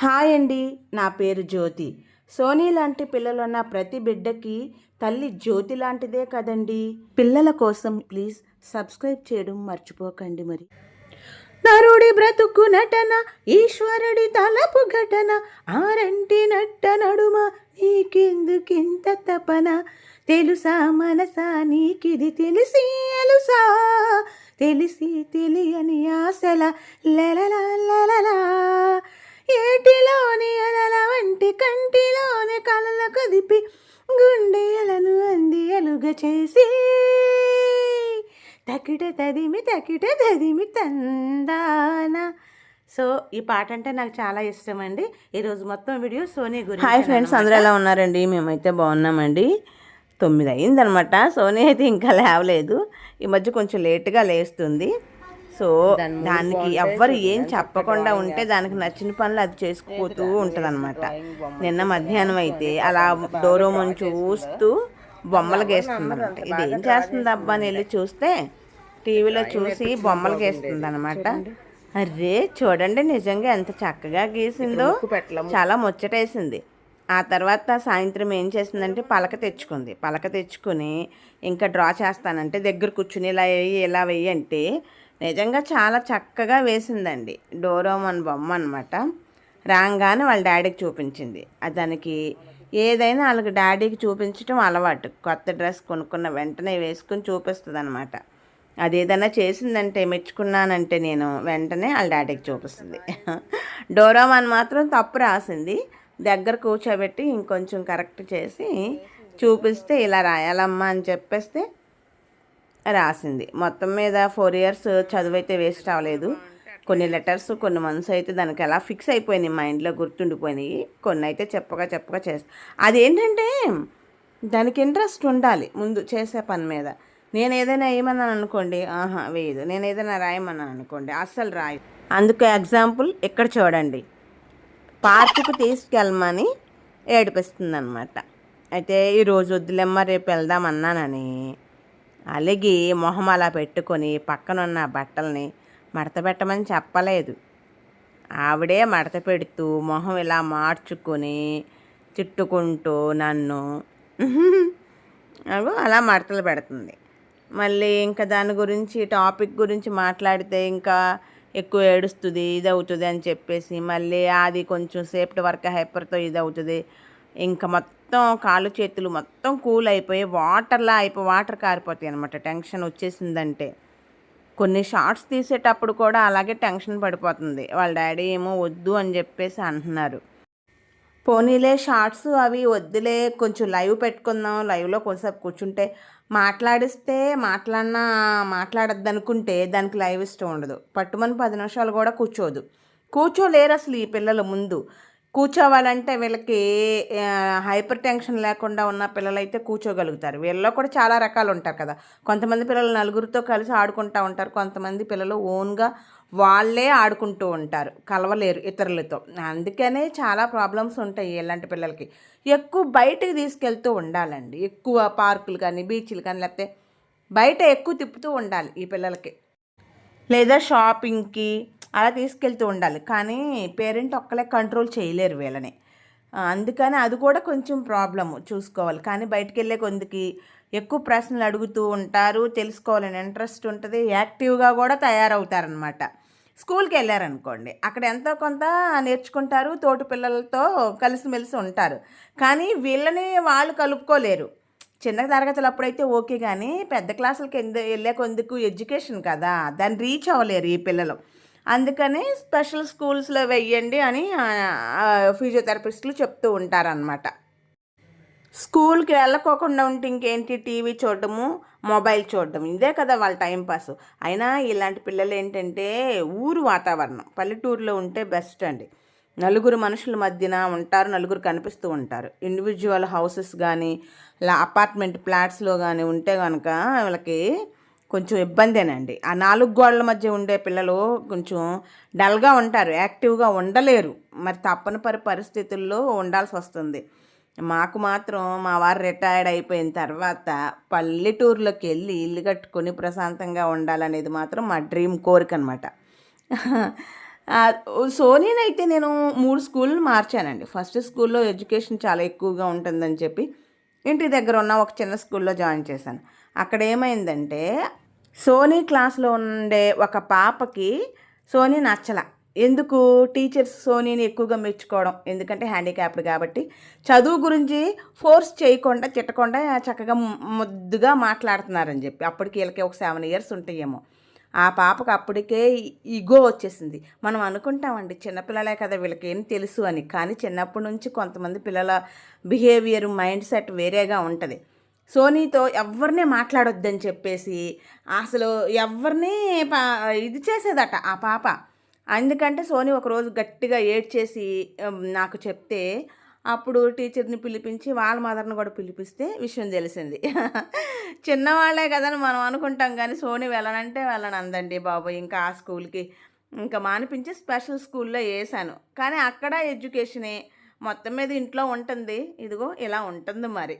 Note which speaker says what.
Speaker 1: Hi అండి నా పేరు జ్యోతి. సోనీ లాంటి పిల్లలున్న ప్రతి బిడ్డకి తల్లి జ్యోతి లాంటిదే కదండి. పిల్లల కోసం ప్లీజ్ సబ్స్క్రైబ్ చేయడం మర్చిపోకండి మరి. నరుడి బ్రతుకు నటన ఈశ్వరుడి తలపు ఘటన ఆరంటి నట్ట నడుమ నీకెందుకింత తపన? తెలుసా మనసా నీకిది తెలిసి అలుసా? తెలిసి తెలియని ఆశల లెలలా లలలా. ఏటిలోని అలల వంటి కంటిలోని కలల కదిపి గుండెలను అంది ఎలుగ చేసి. తకిట తదిమి తకిట తదిమి తందాన. సో ఈ పాట అంటే నాకు చాలా ఇష్టం అండి ఈరోజు మొత్తం వీడియో సోనీ గురించి
Speaker 2: హాయ్ ఫ్రెండ్స్ అందరూ ఎలా ఉన్నారండి? మేమైతే బాగున్నామండి. తొమ్మిది అయిందనమాట సోనీ అయితే ఇంకా లేవలేదు. ఈ మధ్య కొంచెం లేట్గా లేస్తుంది. సో దానికి ఎవ్వరు ఏం చెప్పకుండా ఉంటే దానికి నచ్చిన పనులు అది చేసుకుపోతూ ఉంటుంది నిన్న మధ్యాహ్నం అయితే అలా డోరోమోన్ చూస్తూ బొమ్మలు గీస్తుంది అనమాట ఇది ఏం చేస్తుంది అబ్బా అని వెళ్ళి చూస్తే టీవీలో చూసి బొమ్మలు గీస్తుంది అనమాట అరే చూడండి. నిజంగా ఎంత చక్కగా గీసిందో. చాలా ముచ్చటేసింది. ఆ తర్వాత సాయంత్రం ఏం చేసిందంటే పలక తెచ్చుకుంది. పలక తెచ్చుకుని ఇంకా డ్రా చేస్తానంటే దగ్గర కూర్చుని ఇలా వెయ్యి ఇలా వెయ్యి అంటే నిజంగా చాలా చక్కగా వేసిందండి. డోరోమన్ బొమ్మ అనమాట రాగానే వాళ్ళ డాడీకి చూపించింది. దానికి ఏదైనా వాళ్ళకి డాడీకి చూపించడం అలవాటు. కొత్త డ్రెస్ కొనుక్కున్న వెంటనే వేసుకుని చూపిస్తుంది అనమాట అది ఏదైనా చేసిందంటే మెచ్చుకున్నానంటే నేను వెంటనే వాళ్ళ డాడీకి చూపిస్తుంది. డోరామాన్ మాత్రం తప్పు రాసింది. దగ్గర కూర్చోబెట్టి ఇంకొంచెం కరెక్ట్ చేసి చూపిస్తే ఇలా రాయాలమ్మా అని చెప్పేస్తే రాసింది. మొత్తం మీద ఫోర్ ఇయర్స్ చదువు అయితే వేస్ట్ అవ్వలేదు. కొన్ని లెటర్స్ కొన్ని మంత్స్ అయితే దానికి ఎలా ఫిక్స్ అయిపోయినాయి. మైండ్లో గుర్తుండిపోయినాయి. కొన్ని అయితే చెప్పగా చెప్పగా చేస్తా అదేంటంటే దానికి ఇంట్రెస్ట్ ఉండాలి ముందు చేసే పని మీద. నేను ఏదైనా వేయమన్నాను అనుకోండి ఆహా వేయదు. నేను ఏదైనా రాయమన్నాను అనుకోండి అస్సలు రాయదు. అందుకు ఎగ్జాంపుల్ ఇక్కడ చూడండి. పార్కుకు తీసుకెళ్ళమని ఏడిపిస్తుంది అనమాట అయితే ఈరోజు వద్దులేమ్మ రేపు వెళ్దామన్నానని అలిగి మొహం అలా పెట్టుకొని పక్కనున్న బట్టల్ని మడత పెట్టమని చెప్పలేదు. ఆవిడే మడత పెడుతూ మొహం ఇలా మార్చుకొని చుట్టుకుంటూ నన్ను అలా మడతలు పెడుతుంది. మళ్ళీ ఇంకా దాని గురించి టాపిక్ గురించి మాట్లాడితే ఇంకా ఎక్కువ ఏడుస్తుంది ఇది అవుతుంది అని చెప్పేసి మళ్ళీ అది కొంచెం సేఫ్టీ వరకు హైపర్తో ఇది అవుతుంది ఇంకా మొత్తం మొత్తం కాళ్ళు చేతులు మొత్తం కూల్ అయిపోయి వాటర్లా అయిపోయి వాటర్ కారిపోతాయి అనమాట టెన్షన్ వచ్చేసిందంటే. కొన్ని షార్ట్స్ తీసేటప్పుడు కూడా అలాగే టెన్షన్ పడిపోతుంది. వాళ్ళ డాడీ ఏమో వద్దు అని చెప్పేసి అంటున్నారు. పోనీలే షార్ట్స్ అవి వద్దులే కొంచెం లైవ్ పెట్టుకుందాం లైవ్లో కొంచెంసేపు కూర్చుంటే మాట్లాడిస్తే మాట్లాడినా మాట్లాడద్దు అనుకుంటే దానికి లైవ్ ఇష్టం ఉండదు. పట్టుమని పది నిమిషాలు కూడా కూర్చోదు. కూర్చోలేరు అసలు ఈ పిల్లలు ముందు. కూర్చోవాలంటే వీళ్ళకి హైపర్ టెన్షన్ లేకుండా ఉన్న పిల్లలు అయితే కూర్చోగలుగుతారు. వీళ్ళలో కూడా చాలా రకాలు ఉంటారు కదా. కొంతమంది పిల్లలు నలుగురితో కలిసి ఆడుకుంటూ ఉంటారు. కొంతమంది పిల్లలు ఓన్గా వాళ్ళే ఆడుకుంటూ ఉంటారు. కలవలేరు ఇతరులతో. అందుకనే చాలా ప్రాబ్లమ్స్ ఉంటాయి ఇలాంటి పిల్లలకి. ఎక్కువ బయటకు తీసుకెళ్తూ ఉండాలండి. ఎక్కువ పార్కులు కానీ బీచ్లు కానీ లేకపోతే బయట ఎక్కువ తిప్పుతూ ఉండాలి ఈ పిల్లలకి. లేదా షాపింగ్కి అలా తీసుకెళ్తూ ఉండాలి. కానీ పేరెంట్ ఒక్కలే కంట్రోల్ చేయలేరు వీళ్ళని. అందుకని అది కూడా కొంచెం ప్రాబ్లము చూసుకోవాలి. కానీ బయటికి వెళ్ళే కొందికి ఎక్కువ ప్రశ్నలు అడుగుతూ ఉంటారు. తెలుసుకోవాలని ఇంట్రెస్ట్ ఉంటుంది. యాక్టివ్గా కూడా తయారవుతారనమాట. స్కూల్కి వెళ్ళారనుకోండి అక్కడ ఎంతో కొంత నేర్చుకుంటారు. తోటి పిల్లలతో కలిసిమెలిసి ఉంటారు. కానీ వీళ్ళని వాళ్ళు కలుపుకోలేరు. చిన్న తరగతులు అప్పుడైతే ఓకే కానీ పెద్ద క్లాసులకి ఎందు వెళ్ళే కొందుకు ఎడ్యుకేషన్ కదా దాన్ని రీచ్ అవ్వలేరు ఈ పిల్లలు. అందుకని స్పెషల్ స్కూల్స్లో వెయ్యండి అని ఫిజియోథెరపిస్టులు చెప్తూ ఉంటారనమాట స్కూల్కి వెళ్ళకోకుండా ఉంటే ఇంకేంటి? టీవీ చూడటము మొబైల్ చూడటం ఇదే కదా వాళ్ళ టైంపాస్ అయినా ఇలాంటి పిల్లలు ఏంటంటే ఊరు వాతావరణం. పల్లెటూరులో ఉంటే బెస్ట్ అండి. నలుగురు మనుషుల మధ్యన ఉంటారు నలుగురు కనిపిస్తూ ఉంటారు. ఇండివిజువల్ హౌసెస్ కానీ ఇలా అపార్ట్మెంట్ ఫ్లాట్స్లో కానీ ఉంటే కనుక వాళ్ళకి కొంచెం ఇబ్బందేనండి. ఆ నాలుగు గోడల మధ్య ఉండే పిల్లలు కొంచెం డల్గా ఉంటారు యాక్టివ్గా ఉండలేరు. మరి తప్పని పరి పరిస్థితుల్లో ఉండాల్సి వస్తుంది మాకు మాత్రం మా వారు రిటైర్డ్ అయిపోయిన తర్వాత పల్లెటూరులోకి వెళ్ళి ఇల్లు కట్టుకొని ప్రశాంతంగా ఉండాలనేది మాత్రం మా డ్రీమ్ కోరిక అనమాట సోనీని అయితే నేను మూడు స్కూళ్ళు మార్చానండి. ఫస్ట్ స్కూల్లో ఎడ్యుకేషన్ చాలా ఎక్కువగా ఉంటుందని చెప్పి ఇంటి దగ్గర ఉన్న ఒక చిన్న స్కూల్లో జాయిన్ చేశాను. అక్కడ ఏమైందంటే సోనీ క్లాస్లో ఉండే ఒక పాపకి సోనీ నచ్చల. ఎందుకు? టీచర్స్ సోనీని ఎక్కువగా మెచ్చుకోవడం. ఎందుకంటే హ్యాండిక్యాప్డ్ కాబట్టి. చదువు గురించి ఫోర్స్ చేయకుండా తిట్టకుండా చక్కగా ముద్దుగా మాట్లాడుతున్నారని చెప్పి. అప్పటికి వీళ్ళకి ఒక సెవెన్ ఇయర్స్ ఉంటాయేమో. ఆ పాపకు అప్పటికే ఈగో వచ్చేసింది. మనం అనుకుంటామండి చిన్నపిల్లలే కదా వీళ్ళకి ఏం తెలుసు అని. కానీ చిన్నప్పటి నుంచి కొంతమంది పిల్లల బిహేవియర్ మైండ్ సెట్ వేరేగా ఉంటుంది. సోనీతో ఎవరినే మాట్లాడొద్దని చెప్పేసి అసలు ఎవరిని పా- ఇది చేసేదట ఆ పాప. ఎందుకంటే సోనీ ఒకరోజు గట్టిగా ఏడ్చేసి నాకు చెప్తే అప్పుడు టీచర్ని పిలిపించి వాళ్ళ మదర్ని కూడా పిలిపిస్తే విషయం తెలిసింది. చిన్నవాళ్ళే కదని మనం అనుకుంటాం కానీ సోనీ వెళ్ళనంటే వెళ్ళనందండి బాబు. ఇంకా ఆ స్కూల్కి ఇంకా మానిపించి స్పెషల్ స్కూల్లో వేసాను కానీ అక్కడ ఎడ్యుకేషనే మొత్తం మీద ఇంట్లో ఉంటుంది. ఇదిగో ఇలా ఉంటుంది మరి.